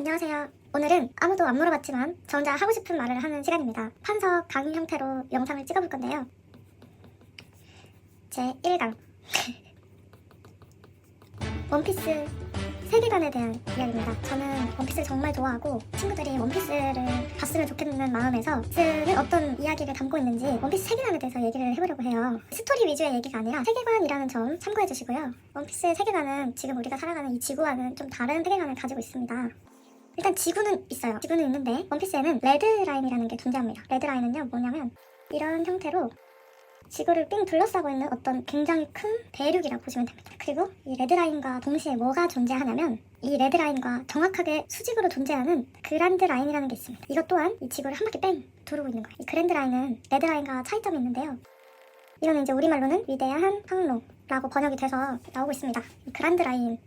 안녕하세요. 오늘은 아무도 안 물어봤지만 저 혼자 하고 싶은 말을 하는 시간입니다. 판석 강 형태로 영상을 찍어볼 건데요. 제 1강. 원피스 세계관에 대한 이야기입니다. 저는 원피스를 정말 좋아하고 친구들이 원피스를 봤으면 좋겠는 마음에서 원피스는 어떤 이야기를 담고 있는지 원피스 세계관에 대해서 얘기를 해보려고 해요. 스토리 위주의 얘기가 아니라 세계관이라는 점 참고해 주시고요. 원피스의 세계관은 지금 우리가 살아가는 이 지구와는 좀 다른 세계관을 가지고 있습니다. 일단 지구는 있어요. 지구는 있는데 원피스에는 레드라인이라는 게 존재합니다. 레드라인은요 뭐냐면 이런 형태로 지구를 삥 둘러싸고 있는 어떤 굉장히 큰 대륙이라고 보시면 됩니다. 그리고 이 레드라인과 동시에 뭐가 존재하냐면 이 레드라인과 정확하게 수직으로 존재하는 그란드 라인이라는 게 있습니다. 이것 또한 이 지구를 한 바퀴 뺑 두르고 있는 거예요. 이 그랜드 라인은 레드라인과 차이점이 있는데요. 이거는 이제 우리말로는 위대한 항로라고 번역이 돼서 나오고 있습니다. 이 그란드 라인은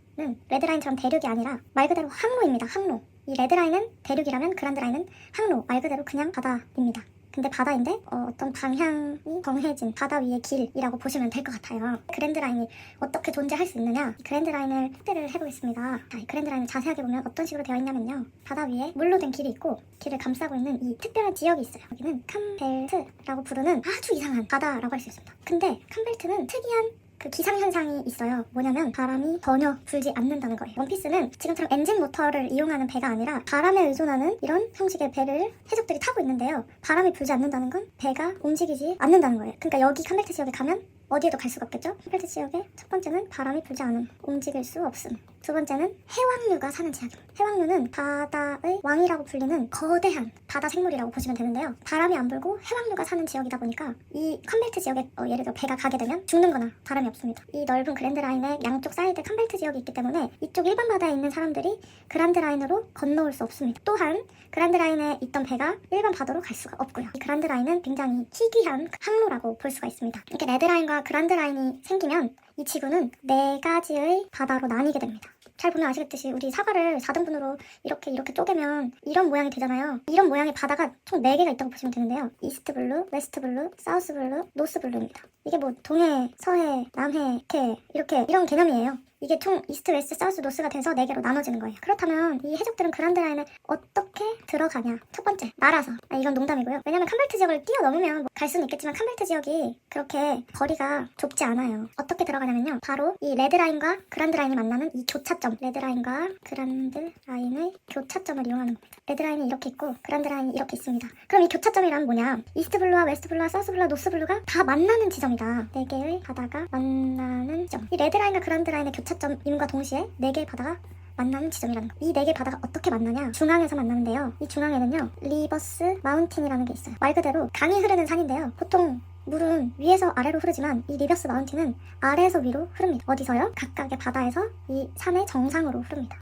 레드라인처럼 대륙이 아니라 말 그대로 항로입니다. 항로. 이 레드라인은 대륙이라면 그란드 라인은 항로. 말 그대로 그냥 바다입니다. 근데 바다인데 어, 떤 방향이 정해진 바다 위의 길이라고 보시면 될 것 같아요. 그랜드 라인이 어떻게 존재할 수 있느냐? 이 그랜드 라인을 확대를 해보겠습니다. 자, 이 그랜드 라인을 자세하게 보면 어떤 식으로 되어 있냐면요. 바다 위에 물로 된 길이 있고 길을 감싸고 있는 이 특별한 지역이 있어요. 여기는 캄벨트라고 부르는 아주 이상한 바다라고 할 수 있습니다. 근데 캄벨트는 특이한 그 기상 현상이 있어요. 뭐냐면 바람이 전혀 불지 않는다는 거예요. 원피스는 지금처럼 엔진 모터를 이용하는 배가 아니라 바람에 의존하는 이런 형식의 배를 해적들이 타고 있는데요. 바람이 불지 않는다는 건 배가 움직이지 않는다는 거예요. 그러니까 여기 캄벨트 지역에 가면 어디에도 갈 수가 없겠죠? 캄벨트 지역의 첫 번째는 바람이 불지 않음, 움직일 수 없음. 두 번째는 해왕류가 사는 지역입니다. 해왕류는 바다의 왕이라고 불리는 거대한 바다 생물이라고 보시면 되는데요. 바람이 안 불고 해왕류가 사는 지역이다 보니까 이 캄벨트 지역에 어, 예를 들어 배가 가게 되면 죽는 거나 바람이 없습니다. 이 넓은 그랜드 라인의 양쪽 사이드 캄벨트 지역이 있기 때문에 이쪽 일반 바다에 있는 사람들이 그란드 라인으로 건너올 수 없습니다. 또한 그란드 라인에 있던 배가 일반 바다로 갈 수가 없고요. 이 그란드 라인은 굉장히 희귀한 항로라고 볼 수가 있습니다. 이렇게 레드 라인과 그란드 라인이 생기면 이 지구는 네 가지의 바다로 나뉘게 됩니다. 잘 보면 아시겠듯이 우리 사과를 4등분으로 이렇게 이렇게 쪼개면 이런 모양이 되잖아요. 이런 모양의 바다가 총 4개가 있다고 보시면 되는데요. 이스트 블루, 웨스트 블루, 사우스 블루, 노스 블루입니다. 이게 뭐 동해, 서해, 남해, 이렇게 이렇게 이런 개념이에요. 이게 총 이스트, 웨스트, 사우스, 노스가 돼서 4개로 나눠지는 거예요. 그렇다면 이 해적들은 그란드 라인에 어떻게 들어가냐? 첫 번째, 날아서. 아, 이건 농담이고요. 왜냐면 캄벨트 지역을 뛰어넘으면 뭐 갈 수는 있겠지만 캄벨트 지역이 그렇게 거리가 좁지 않아요. 어떻게 들어가냐면요. 바로 이 레드 라인과 그란드 라인이 만나는 이 교차점. 레드 라인과 그란드 라인의 교차점을 이용하는 겁니다. 레드 라인이 이렇게 있고 그란드 라인이 이렇게 있습니다. 그럼 이 교차점이란 뭐냐? 이스트 블루와 웨스트 블루와 사우스 블루와 노스 블루가 다 만나는 지점이다. 네 개의 바다가 만나는 지점. 이 레드 라인과 그란드 라인의 교차 점임과 동시에 네 개의 바다가 만나는 지점이라는 거. 이 네 개 바다가 어떻게 만나냐? 중앙에서 만나는데요. 이 중앙에는요, 리버스 마운틴이라는 게 있어요. 말 그대로 강이 흐르는 산인데요. 보통 물은 위에서 아래로 흐르지만 이 리버스 마운틴은 아래에서 위로 흐릅니다. 어디서요? 각각의 바다에서 이 산의 정상으로 흐릅니다.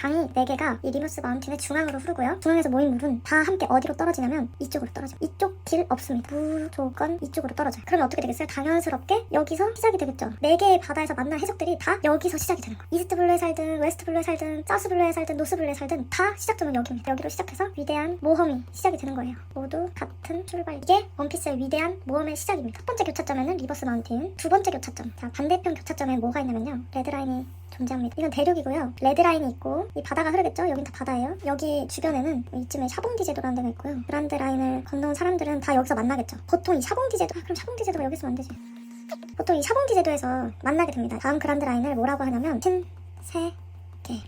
강이 4개가 이 리버스 마운틴의 중앙으로 흐르고요. 중앙에서 모인 물은 다 함께 어디로 떨어지냐면 이쪽으로 떨어져요. 이쪽 길 없습니다. 무조건 이쪽으로 떨어져요. 그러면 어떻게 되겠어요? 당연스럽게 여기서 시작이 되겠죠. 4개의 바다에서 만난 해적들이 다 여기서 시작이 되는 거예요. 이스트 블루에 살든 웨스트 블루에 살든 사우스 블루에 살든 노스 블루에 살든 다 시작점은 여기입니다. 여기로 시작해서 위대한 모험이 시작이 되는 거예요. 모두 같은 출발. 이게 원피스의 위대한 모험의 시작입니다. 첫 번째 교차점에는 리버스 마운틴, 두 번째 교차점. 자, 반대편 교차점에 뭐가 있냐면요. 레드라인이 존재합니다. 이건 대륙이고요. 레드라인이 있고 이 바다가 흐르겠죠? 여긴 다 바다예요. 여기 주변에는 이쯤에 샤봉디 제도라는 데가 있고요. 그란드 라인을 건너온 사람들은 다 여기서 만나겠죠. 보통 이 샤봉디 제도, 아, 그럼 샤봉디 제도가 여기서 안 되지. 보통 이 샤봉디 제도에서 만나게 됩니다. 다음 그란드 라인을 뭐라고 하냐면 신세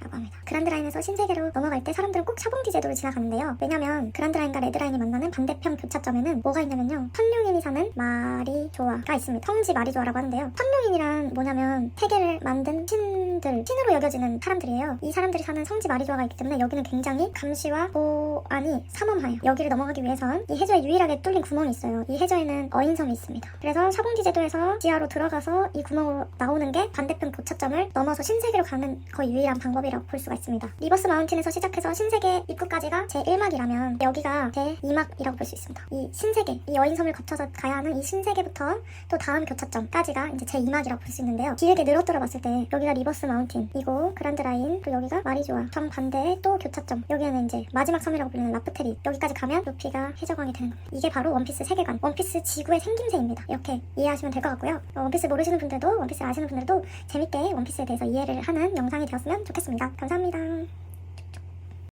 라고 합니다. 그란드 라인에서 신세계로 넘어갈 때 사람들은 꼭 샤봉디 제도를 지나가는데요. 왜냐면 그란드 라인과 레드 라인이 만나는 반대편 교차점에는 뭐가 있냐면요. 펀룡인이 사는 마리조아가 있습니다. 성지 마리조아라고 하는데요. 펀룡인이란 뭐냐면 세계를 만든 신 들, 신으로 여겨지는 사람들이에요. 이 사람들이 사는 성지 마리조아가 있기 때문에 여기는 굉장히 감시와 보안이 삼엄하여 여기를 넘어가기 위해선 이 해저에 유일하게 뚫린 구멍이 있어요. 이 해저에는 어인섬이 있습니다. 그래서 샤봉디 제도에서 지하로 들어가서 이 구멍으로 나오는 게 반대편 교차점을 넘어서 신세계로 가는 거의 유일한 방법이라고 볼 수가 있습니다. 리버스 마운틴에서 시작해서 신세계 입구까지가 제 1막이라면 여기가 제 2막이라고 볼 수 있습니다. 이 신세계, 이 여인섬을 거쳐서 가야 하는 이 신세계부터 또 다음 교차점까지가 이제 제 2막이라고 볼 수 있는데요. 길게 늘어뜨려 봤을 때 여기가 리버스 마운틴 이고 그란드 라인, 그리고 여기가 마리조아. 정반대의 또 교차점. 여기에는 이제 마지막 섬이라고 불리는 라프테리. 여기까지 가면 루피가 해적왕이 되는 겁니다. 이게 바로 원피스 세계관, 원피스 지구의 생김새입니다. 이렇게 이해하시면 될 것 같고요. 어, 원피스 모르시는 분들도 원피스 아시는 분들도 재밌게 원피스에 대해서 이해를 하는 영상이 되었으면 좋겠습니다. 감사합니다.